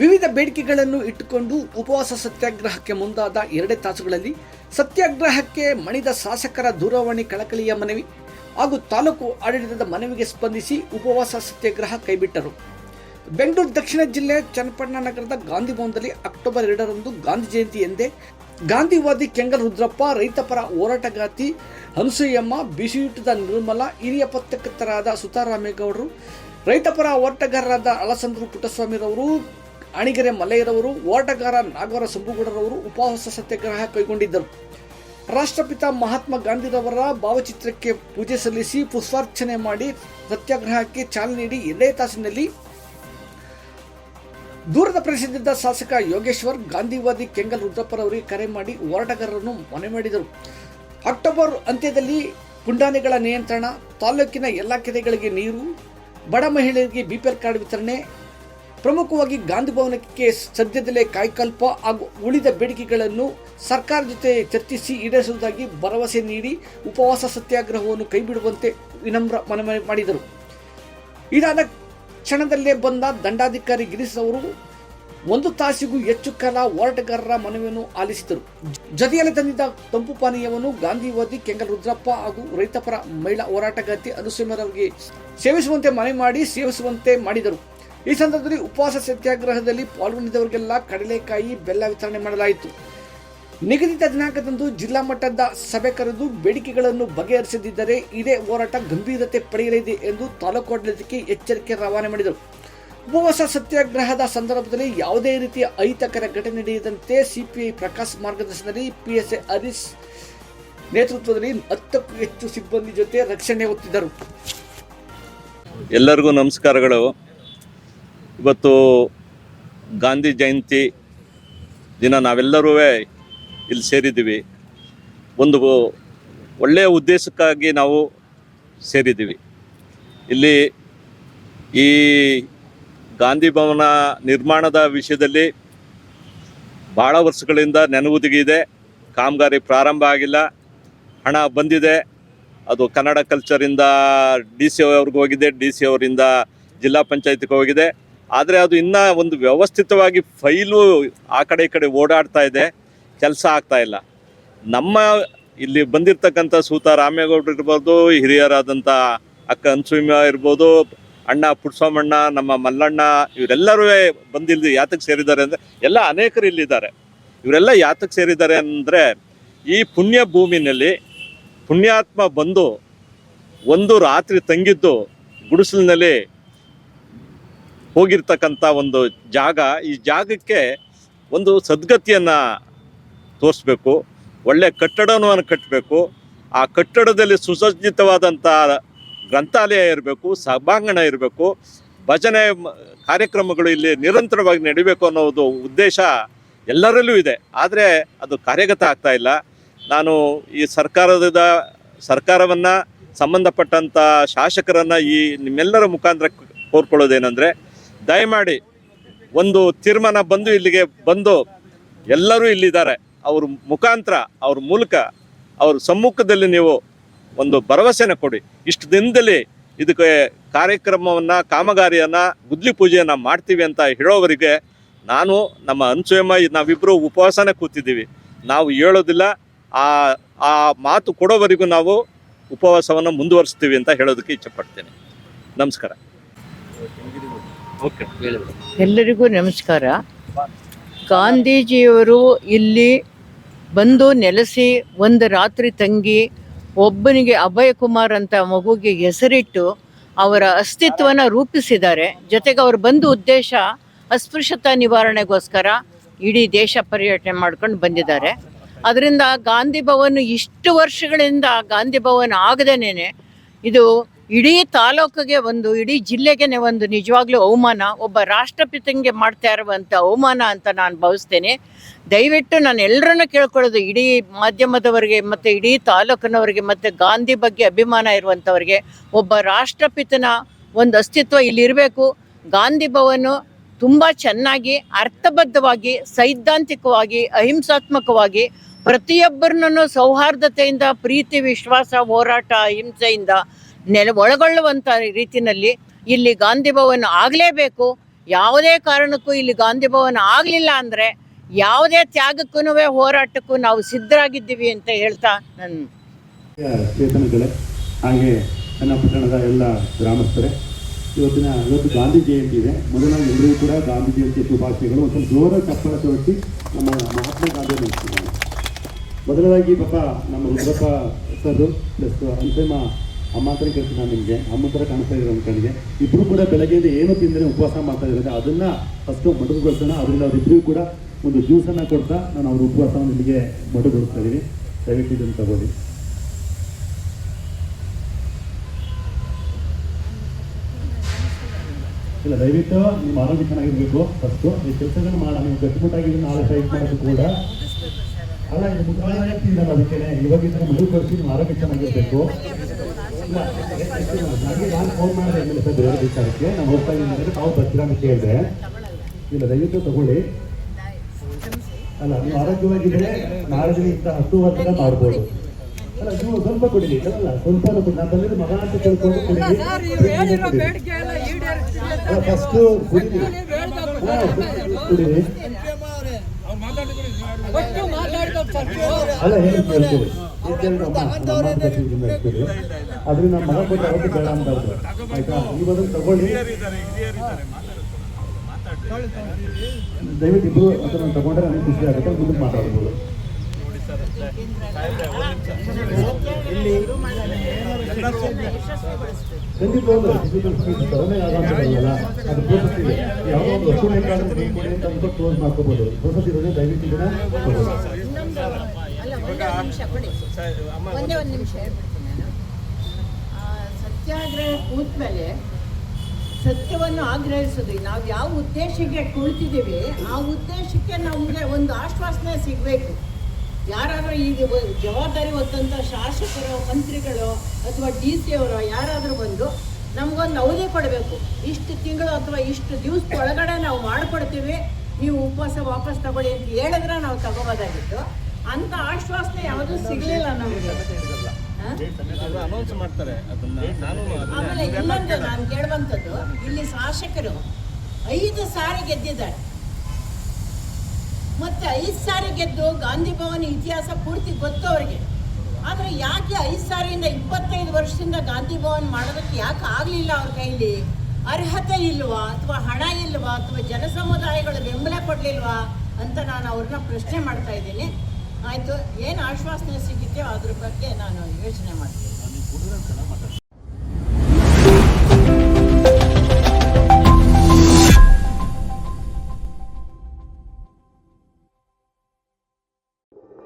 ವಿವಿಧ ಬೇಡಿಕೆಗಳನ್ನು ಇಟ್ಟುಕೊಂಡು ಉಪವಾಸ ಸತ್ಯಾಗ್ರಹಕ್ಕೆ ಮುಂದಾದ ಎರಡೇ ತಾಸುಗಳಲ್ಲಿ ಸತ್ಯಾಗ್ರಹಕ್ಕೆ ಮಣಿದ ಶಾಸಕರ ದೂರವಾಣಿ ಕಳಕಳಿಯ ಮನವಿ ಹಾಗೂ ತಾಲೂಕು ಆಡಳಿತದ ಮನವಿಗೆ ಸ್ಪಂದಿಸಿ ಉಪವಾಸ ಸತ್ಯಾಗ್ರಹ ಕೈಬಿಟ್ಟರು. ಬೆಂಗಳೂರು ದಕ್ಷಿಣ ಜಿಲ್ಲೆ ಚನ್ನಪಟ್ಟಣ ನಗರದ ಗಾಂಧಿ ಭವನದಲ್ಲಿ ಅಕ್ಟೋಬರ್ ಎರಡರಂದು ಗಾಂಧಿ ಜಯಂತಿ ಎಂದೇ ಗಾಂಧಿವಾದಿ ಕೆಂಗಲ್ ರುದ್ರಪ್ಪ ರೈತಪರ ಹೋರಾಟಗಾತಿ ಹನುಸಯ್ಯಮ್ಮ ಬಿಸಿಯೂಟದ ನಿರ್ಮಲ, ಹಿರಿಯ ಪತ್ರಕರ್ತರಾದ ಸುತಾರಾಮೇಗೌಡರು ರೈತಪರ ಹೋರಾಟಗಾರರಾದ ಅಲಸಂದ್ರು ಪುಟ್ಟಸ್ವಾಮಿರವರು ಅಣಿಗೆರೆ ಮಲ್ಲಯ್ಯರವರು ಹೋರಾಟಗಾರ ನಾಗವರ ಸಂಬುಗೌಡರವರು ಉಪವಾಸ ಸತ್ಯಾಗ್ರಹ ಕೈಗೊಂಡಿದ್ದರು. ರಾಷ್ಟ್ರಪಿತ ಮಹಾತ್ಮ ಗಾಂಧಿರವರ ಭಾವಚಿತ್ರಕ್ಕೆ ಪೂಜೆ ಸಲ್ಲಿಸಿ ಪುಷ್ಪಾರ್ಚನೆ ಮಾಡಿ ಸತ್ಯಾಗ್ರಹಕ್ಕೆ ಚಾಲನೆ ನೀಡಿ ಎರಡೇ ತಾಸಿನಲ್ಲಿ ದೂರದ ಪ್ರದೇಶದಿಂದ ಶಾಸಕ ಯೋಗೇಶ್ವರ್, ಗಾಂಧಿವಾದಿ ಕೆಂಗಲ್ ರುದ್ರಪ್ಪರವರಿಗೆ ಕರೆ ಮಾಡಿ ಹೋರಾಟಗಾರರನ್ನು ಮನೆ ಮಾಡಿದರು. ಅಕ್ಟೋಬರ್ ಅಂತ್ಯದಲ್ಲಿ ಪುಂಡಾನೆಗಳ ನಿಯಂತ್ರಣ, ತಾಲೂಕಿನ ಎಲ್ಲ ಕೆರೆಗಳಿಗೆ ನೀರು, ಬಡ ಮಹಿಳೆಯರಿಗೆ ಬಿಪಿಎಲ್ ಕಾರ್ಡ್ ವಿತರಣೆ ಪ್ರಮುಖವಾಗಿ ಗಾಂಧಿ ಭವನಕ್ಕೆ ಸದ್ಯದಲ್ಲೇ ಕಾಯ್ಕಲ್ಪ ಹಾಗೂ ಉಳಿದ ಬೇಡಿಕೆಗಳನ್ನು ಸರ್ಕಾರ ಜೊತೆ ಚರ್ಚಿಸಿ ಈಡೇರಿಸುವುದಾಗಿ ಭರವಸೆ ನೀಡಿ ಉಪವಾಸ ಸತ್ಯಾಗ್ರಹವನ್ನು ಕೈಬಿಡುವಂತೆ ವಿನಮ್ರ ಮನವಿ ಮಾಡಿದರು. ಇದಾದ ಕ್ಷಣದಲ್ಲೇ ಬಂದ ದಂಡಾಧಿಕಾರಿ ಗಿರೀಶ್ ಅವರು ಒಂದು ತಾಸಿಗೂ ಹೆಚ್ಚು ಕಾಲ ಹೋರಾಟಗಾರರ ಮನವಿಯನ್ನು ಆಲಿಸಿದರು. ಜೊತೆಯಲ್ಲಿ ತಂದಿದ್ದ ತಂಪು ಪಾನೀಯವನ್ನು ಗಾಂಧಿವಾದಿ ಕೆಂಗಲ್ ರುದ್ರಪ್ಪ ಹಾಗೂ ರೈತಪರ ಮಹಿಳಾ ಹೋರಾಟಗಾರ್ತಿ ಅನುಸೂಮರವರಿಗೆ ಸೇವಿಸುವಂತೆ ಮನವಿ ಮಾಡಿ ಸೇವಿಸುವಂತೆ ಮಾಡಿದರು. ಈ ಸಂದರ್ಭದಲ್ಲಿ ಉಪವಾಸ ಸತ್ಯಾಗ್ರಹದಲ್ಲಿ ಪಾಲ್ಗೊಂಡಿದ್ದವರಿಗೆಲ್ಲ ಕಡಲೆಕಾಯಿ ಬೆಲ್ಲ ವಿತರಣೆ ಮಾಡಲಾಯಿತು. ನಿಗದಿತ ದಿನಾಂಕದಂದು ಜಿಲ್ಲಾ ಮಟ್ಟದ ಸಭೆ ಕರೆದು ಬೇಡಿಕೆಗಳನ್ನು ಬಗೆಹರಿಸದಿದ್ದರೆ ಇದೇ ಹೋರಾಟ ಗಂಭೀರತೆ ಪಡೆಯಲಿದೆ ಎಂದು ತಾಲೂಕು ಆಡಳಿತಕ್ಕೆ ಎಚ್ಚರಿಕೆ ರವಾನೆ ಮಾಡಿದರು. ಉಪವಾಸ ಸತ್ಯಾಗ್ರಹದ ಸಂದರ್ಭದಲ್ಲಿ ಯಾವುದೇ ರೀತಿಯ ಅಹಿತಕರ ಘಟನೆ ನಡೆಯದಂತೆ ಸಿಪಿಐ ಪ್ರಕಾಶ್ ಮಾರ್ಗದರ್ಶನದಲ್ಲಿ ಪಿಎಸ್ಎ ಹರೀಶ್ ನೇತೃತ್ವದಲ್ಲಿ ಹತ್ತಕ್ಕೂ ಹೆಚ್ಚು ಸಿಬ್ಬಂದಿ ಜೊತೆ ರಕ್ಷಣೆ ಹೊತ್ತಿದ್ದರು. ಎಲ್ಲರಿಗೂ ನಮಸ್ಕಾರಗಳು. ಇವತ್ತು ಗಾಂಧಿ ಜಯಂತಿ ದಿನ ನಾವೆಲ್ಲರೂ ಇಲ್ಲಿ ಸೇರಿದ್ದೀವಿ. ಒಂದು ಒಳ್ಳೆಯ ಉದ್ದೇಶಕ್ಕಾಗಿ ನಾವು ಸೇರಿದ್ದೀವಿ. ಇಲ್ಲಿ ಈ ಗಾಂಧಿ ಭವನ ನಿರ್ಮಾಣದ ವಿಷಯದಲ್ಲಿ ಭಾಳ ವರ್ಷಗಳಿಂದ ನೆನಗುದಿಗಿದೆ ಕಾಮಗಾರಿ ಪ್ರಾರಂಭ ಆಗಿಲ್ಲ. ಹಣ ಬಂದಿದೆ. ಅದು ಕನ್ನಡ ಕಲ್ಚರಿಂದ ಡಿ ಸಿ ಅವ್ರಿಗೆ ಹೋಗಿದೆ. ಡಿ ಸಿ ಅವರಿಂದ ಜಿಲ್ಲಾ ಪಂಚಾಯತ್ಗೆ ಹೋಗಿದೆ. ಆದರೆ ಅದು ಇನ್ನೂ ಒಂದು ವ್ಯವಸ್ಥಿತವಾಗಿ ಫೈಲು ಆ ಕಡೆ ಈ ಕಡೆ ಓಡಾಡ್ತಾ ಇದೆ, ಕೆಲಸ ಆಗ್ತಾ ಇಲ್ಲ. ನಮ್ಮ ಇಲ್ಲಿ ಬಂದಿರತಕ್ಕಂಥ ಸೂತ ರಾಮೇಗೌಡರು ಇರ್ಬೋದು, ಹಿರಿಯರಾದಂಥ ಅಕ್ಕ ಅನ್ಸುಮ ಇರ್ಬೋದು, ಅಣ್ಣ ಪುಟ್ಸೋಮಣ್ಣ, ನಮ್ಮ ಮಲ್ಲಣ್ಣ, ಇವರೆಲ್ಲರೂ ಬಂದಿಲ್ಲಿ ಯಾತಕ್ಕೆ ಸೇರಿದ್ದಾರೆ ಅಂದರೆ, ಎಲ್ಲ ಅನೇಕರು ಇಲ್ಲಿದ್ದಾರೆ. ಇವರೆಲ್ಲ ಯಾತಕ್ಕೆ ಸೇರಿದ್ದಾರೆ ಅಂದರೆ, ಈ ಪುಣ್ಯ ಭೂಮಿನಲ್ಲಿ ಪುಣ್ಯಾತ್ಮ ಬಂದು ಒಂದು ರಾತ್ರಿ ತಂಗಿದ್ದು ಗುಡಿಸಲಿನಲ್ಲಿ ಹೋಗಿರ್ತಕ್ಕಂಥ ಒಂದು ಜಾಗ, ಈ ಜಾಗಕ್ಕೆ ಒಂದು ಸದ್ಗತಿಯನ್ನು ತೋರಿಸ್ಬೇಕು, ಒಳ್ಳೆ ಕಟ್ಟಡವನ್ನು ಕಟ್ಟಬೇಕು ಆ ಕಟ್ಟಡದಲ್ಲಿ ಸುಸಜ್ಜಿತವಾದಂಥ ಗ್ರಂಥಾಲಯ ಇರಬೇಕು, ಸಭಾಂಗಣ ಇರಬೇಕು, ಭಜನೆ ಕಾರ್ಯಕ್ರಮಗಳು ಇಲ್ಲಿ ನಿರಂತರವಾಗಿ ನಡಿಬೇಕು ಅನ್ನೋದು ಉದ್ದೇಶ ಎಲ್ಲರಲ್ಲೂ ಇದೆ. ಆದರೆ ಅದು ಕಾರ್ಯಗತ ಆಗ್ತಾ ಇಲ್ಲ. ನಾನು ಈ ಸರ್ಕಾರದ, ಸರ್ಕಾರವನ್ನು ಸಂಬಂಧಪಟ್ಟಂಥ ಶಾಸಕರನ್ನು ಈ ನಿಮ್ಮೆಲ್ಲರ ಮುಖಾಂತರ ಕೋರ್ಕೊಳ್ಳೋದೇನೆಂದರೆ ದಯಮಾಡಿ ಒಂದು ತೀರ್ಮಾನ ಬಂದು ಇಲ್ಲಿಗೆ ಬಂದು ಎಲ್ಲರೂ ಇಲ್ಲಿದ್ದಾರೆ. ಅವ್ರ ಮುಖಾಂತರ, ಅವ್ರ ಮೂಲಕ, ಅವ್ರ ಸಮ್ಮುಖದಲ್ಲಿ ನೀವು ಒಂದು ಭರವಸೆನ ಕೊಡಿ. ಇಷ್ಟು ದಿನದಲ್ಲಿ ಇದಕ್ಕೆ ಕಾರ್ಯಕ್ರಮವನ್ನು, ಕಾಮಗಾರಿಯನ್ನು, ಗುದ್ಲಿ ಪೂಜೆಯನ್ನು ಮಾಡ್ತೀವಿ ಅಂತ ಹೇಳೋವರಿಗೆ ನಾನು ನಮ್ಮ ಅನ್ಸೂಯಮ್ಮ ನಾವಿಬ್ಬರು ಉಪವಾಸನೇ ಕೂತಿದ್ದೀವಿ. ನಾವು ಹೇಳೋದಿಲ್ಲ, ಆ ಆ ಮಾತು ಕೊಡೋವರೆಗೂ ನಾವು ಉಪವಾಸವನ್ನು ಮುಂದುವರಿಸ್ತೀವಿ ಅಂತ ಹೇಳೋದಕ್ಕೆ ಇಚ್ಛಪಡ್ತೇನೆ ನಮಸ್ಕಾರ. ಎಲ್ಲರಿಗೂ ನಮಸ್ಕಾರ. ಗಾಂಧೀಜಿಯವರು ಇಲ್ಲಿ ಬಂದು ನೆಲೆಸಿ ಒಂದು ರಾತ್ರಿ ತಂಗಿ ಒಬ್ಬನಿಗೆ ಅಭಯ ಕುಮಾರ್ ಅಂತ ಮಗುಗೆ ಹೆಸರಿಟ್ಟು ಅವರ ಅಸ್ತಿತ್ವನ ರೂಪಿಸಿದ್ದಾರೆ. ಜೊತೆಗೆ ಅವರು ಬಂದು ಉದ್ದೇಶ ಅಸ್ಪೃಶ್ಯತಾ ನಿವಾರಣೆಗೋಸ್ಕರ ಇಡೀ ದೇಶ ಪರ್ಯಟನೆ ಮಾಡ್ಕೊಂಡು ಬಂದಿದ್ದಾರೆ. ಅದರಿಂದ ಗಾಂಧಿ ಭವನ್ ಇಷ್ಟು ವರ್ಷಗಳಿಂದ ಗಾಂಧಿ ಭವನ್ ಆಗದೇನೆ ಇದು ಇಡೀ ತಾಲೂಕಿಗೆ ಒಂದು, ಇಡೀ ಜಿಲ್ಲೆಗೆ ಒಂದು ನಿಜವಾಗ್ಲೂ ಅವಮಾನ, ಒಬ್ಬ ರಾಷ್ಟ್ರಪಿತಂಗೆ ಮಾಡ್ತಾ ಇರುವಂಥ ಅವಮಾನ ಅಂತ ನಾನು ಭಾವಿಸ್ತೇನೆ. ದಯವಿಟ್ಟು ನಾನು ಎಲ್ಲರನ್ನ ಕೇಳ್ಕೊಳ್ಳೋದು, ಇಡೀ ಮಾಧ್ಯಮದವರಿಗೆ ಮತ್ತು ಇಡೀ ತಾಲೂಕಿನವರಿಗೆ ಮತ್ತು ಗಾಂಧಿ ಬಗ್ಗೆ ಅಭಿಮಾನ ಇರುವಂಥವ್ರಿಗೆ ಒಬ್ಬ ರಾಷ್ಟ್ರಪಿತನ ಒಂದು ಅಸ್ತಿತ್ವ ಇಲ್ಲಿರಬೇಕು ಗಾಂಧಿ ಭವನು ತುಂಬ ಚೆನ್ನಾಗಿ, ಅರ್ಥಬದ್ಧವಾಗಿ, ಸೈದ್ಧಾಂತಿಕವಾಗಿ, ಅಹಿಂಸಾತ್ಮಕವಾಗಿ, ಪ್ರತಿಯೊಬ್ಬರನ್ನೂ ಸೌಹಾರ್ದತೆಯಿಂದ, ಪ್ರೀತಿ, ವಿಶ್ವಾಸ, ಹೋರಾಟ, ಅಹಿಂಸೆಯಿಂದ ನೆಲೆ ಒಳಗೊಳ್ಳುವಂಥ ರೀತಿಯಲ್ಲಿ ಇಲ್ಲಿ ಗಾಂಧಿ ಭವನ ಆಗಲೇಬೇಕು. ಯಾವುದೇ ಕಾರಣಕ್ಕೂ ಇಲ್ಲಿ ಗಾಂಧಿ ಭವನ ಆಗಲಿಲ್ಲ ಅಂದರೆ ಯಾವುದೇ ತ್ಯಾಗಕ್ಕೂ ಹೋರಾಟಕ್ಕೂ ನಾವು ಸಿದ್ಧರಾಗಿದ್ದೀವಿ ಅಂತ ಹೇಳ್ತಾ ನಾನು ಚೇತನಗಳೇ, ಹಾಗೆ ನನ್ನ ಪಟ್ಟಣದ ಎಲ್ಲ ಗ್ರಾಮಸ್ಥರೇ, ಇವತ್ತಿನ ಇವತ್ತು ಗಾಂಧಿ ಜಯಂತಿ ಇದೆ. ಮೊದಲ ಎಲ್ಲರೂ ಕೂಡ ಗಾಂಧಿ ಜಯಂತಿ ಶುಭಾಶಯಗಳು ಒಂದು ಜೋರ ಚಪ್ಪಳ ತೊಡಿಸಿ ನಮ್ಮ ಮಹಾತ್ಮ ಗಾಂಧಿ ನಡೆಸಿದ್ದಾರೆ ಮೊದಲದಾಗಿ ಪಾಪ ನಮ್ಮ ಉಗ್ರಪ್ಪ ಸರ್, ಪ್ಲಸ್ ಅಂತಿಮ ಅಮ್ಮ ಮಾತ್ರ ಕೇಳ್ತೀನಿ ನಾನು ನಿಮಗೆ. ಆ ಮಾತ್ರ ಕಾಣಿಸ್ತಾ ನಮ್ಮ ಕಣ್ಣಿಗೆ. ಇಬ್ಬರು ಕೂಡ ಬೆಳಗ್ಗೆಯಿಂದ ಏನು ತಿಂದರೆ ಉಪವಾಸ ಮಾಡ್ತಾ ಇದ್ದಾರೆ. ಅದನ್ನು ಫಸ್ಟ್ ಮೊಟಕುಗೊಳಿಸೋಣ ಅದರಿಂದ ಅವರಿಬ್ಬರಿಗೂ ಕೂಡ ಒಂದು ಜ್ಯೂಸನ್ನು ಕೊಡ್ತಾ ನಾನು ಅವ್ರ ಉಪವಾಸವನ್ನು ನಿಮಗೆ ಮೊಟಕುಗೊಳಿಸ್ತಾ ಇದ್ದೀನಿ. ದಯವಿಟ್ಟು ಇದನ್ನು ತಗೊಳ್ಳಿ. ಇಲ್ಲ, ದಯವಿಟ್ಟು ನಿಮ್ಮ ಆರೋಗ್ಯ ಚೆನ್ನಾಗಿರಬೇಕು ಫಸ್ಟು ಈ ಕೆಲಸಗಳು ಮಾಡ. ನೀವು ಗಟ್ಟಿಮುಟ್ಟಾಗಿ ನಾಳೆ ಸೈಟ್ ಮಾಡೋದು ಕೂಡ. ಅಲ್ಲ, ಇದು ಹೇಳ್ತಿದ್ದಲ್ಲ ಅದಕ್ಕೆ ಇವಾಗ ಇದನ್ನ ಮದುವೆ ಕಳಿಸಿ ನಿಮ್ಮ ಆರೋಗ್ಯ ಚೆನ್ನಾಗಿರಬೇಕು. ನಾನು ಫೋನ್ ಮಾಡಿದೆ ಎಂ ಎಲ್ ಎ ಬೇರೆ ವಿಚಾರಕ್ಕೆ ನಾನು ಹೋಗ್ತಾ ತಾವು ಬರ್ತೀರಾ ಅಂತ ಕೇಳಿದೆ. ಇಲ್ಲ ದಯವಿಟ್ಟು ತಗೊಳ್ಳಿ ಅಲ್ಲ ನೀವು ಆರೋಗ್ಯವಾಗಿದ್ರೆ ನಾಳೆ ದಿನ ಇಂಥ ಹತ್ತು ವರ್ಷ ಮಾಡ್ಬೋದು ಅಲ್ಲ ನೀವು ಸ್ವಲ್ಪ ಕುಡಿಲಿ ಅಲ್ಲ ಸ್ವಲ್ಪ ಕುಡಿ ಬಂದಿದ್ದು ಮಗ ಅಂತ ಕೇಳ್ಕೊಂಡು ಕುಡಿಲಿ ಫಸ್ಟ್ ಕುಡಿಲಿ ಅಲ್ಲ ಹೇಳಿ ಕೇಳ್ತೀವಿ ನಮ್ಮ ಮಗ ಕೊಟ್ಟು ಅವತ್ತು ಬೇಡ ಅಂತ ಇದ್ರು. ಆಯ್ತಾ? ನೀವು ಅದನ್ನು ತಗೊಳ್ಳಿ. ದಯವಿಟ್ಟು ಇಬ್ರು ಅದನ್ನು ತಗೊಂಡ್ರೆ ನನಗೆ ಖುಷಿ ಆಗುತ್ತೆ ಮುಂದೆ ಮಾತಾಡ್ಬೋದು. ಅದು ಪ್ರೋಸೆಸ್ ಇದೆ ಯಾವುದೋ ಒಂದು ವಸ್ತು ಬೇಕಾದ್ರೆ ನೀವು ಕೊಡಿ ಅಂತ ಅಂದ್ಬಿಟ್ಟು ಕ್ಲೋಸ್ ಮಾಡ್ಕೋಬೋದು. ಪ್ರೋಸೆಸ್ ಇರೋದೇ ದಯವಿಟ್ಟು ಇದನ್ನ ತಗೊಳ್ಳಿ. ಅಲ್ಲ ಒಂದೇ ಒಂದು ನಿಮಿಷ ಕೊಡಿ ಒಂದೇ ಒಂದು ನಿಮಿಷ ಹೇಳ್ಬಿಡ್ತೀನಿ ನಾನು ಆ, ಸತ್ಯಾಗ್ರಹ ಕೂತ್ಮೇಲೆ ಸತ್ಯವನ್ನು ಆಗ್ರಹಿಸೋದು. ನಾವು ಯಾವ ಉದ್ದೇಶಕ್ಕೆ ಕುಳಿತಿದ್ದೀವಿ, ಆ ಉದ್ದೇಶಕ್ಕೆ ನಮಗೆ ಒಂದು ಆಶ್ವಾಸನೆ ಸಿಗಬೇಕು. ಯಾರಾದರೂ ಈಗ ಜವಾಬ್ದಾರಿ ಹೊತ್ತಂಥ ಶಾಸಕರು, ಮಂತ್ರಿಗಳು, ಅಥವಾ ಡಿ ಸಿ ಅವರು, ಯಾರಾದರೂ ಬಂದು ನಮಗೊಂದು ಅವಧಿ ಕೊಡಬೇಕು. ಇಷ್ಟು ತಿಂಗಳು ಅಥವಾ ಇಷ್ಟು ದಿವಸದ ಒಳಗಡೆ ನಾವು ಮಾಡಿಕೊಡ್ತೀವಿ. ನೀವು ಉಪವಾಸ ವಾಪಸ್ ತಗೊಳ್ಳಿ ಅಂತ ಹೇಳಿದ್ರೆ ನಾವು ತಗೋಬೋದಾಗಿತ್ತು. ಅಂಥ ಆಶ್ವಾಸನೆ ಯಾವುದೂ ಸಿಗಲಿಲ್ಲ ನಮಗೆ? ಅನೌನ್ಸ್ ಮಾಡ್ತಾರೆ. ಅದನ್ನ ನಾನು ಆಮೇಲೆ ಇನ್ನೊಂದು ನಾನು ಕೇಳುವಂಥದ್ದು ಇಲ್ಲಿ ಶಾಸಕರು ಐದು ಸಾರಿ ಗೆದ್ದಿದ್ದಾರೆ. ಮತ್ತೆ ಐದು ಸಾರಿ ಗೆದ್ದು ಗಾಂಧಿ ಭವನ ಇತಿಹಾಸ ಪೂರ್ತಿ ಗೊತ್ತು ಅವರಿಗೆ. ಆದರೆ ಯಾಕೆ ಐದು ಸಾರಿಯಿಂದ ಇಪ್ಪತ್ತೈದು ವರ್ಷದಿಂದ ಗಾಂಧಿ ಭವನ್ ಮಾಡೋದಕ್ಕೆ ಯಾಕೆ ಆಗಲಿಲ್ಲ ಅವ್ರ ಕೈಲಿ? ಅರ್ಹತೆ ಇಲ್ವಾ? ಅಥವಾ ಹಣ ಇಲ್ವಾ? ಅಥವಾ ಜನಸಮುದಾಯಗಳು ಬೆಂಬಲ ಕೊಡಲಿಲ್ವಾ? ಅಂತ ನಾನು ಅವ್ರನ್ನ ಪ್ರಶ್ನೆ ಮಾಡ್ತಾ ಇದ್ದೀನಿ. ಆಯಿತು ಏನು ಆಶ್ವಾಸನೆ ಸಿಗುತ್ತೆ ಅದ್ರ ಬಗ್ಗೆ ನಾನು ಯೋಚನೆ ಮಾಡ್ತೀನಿ.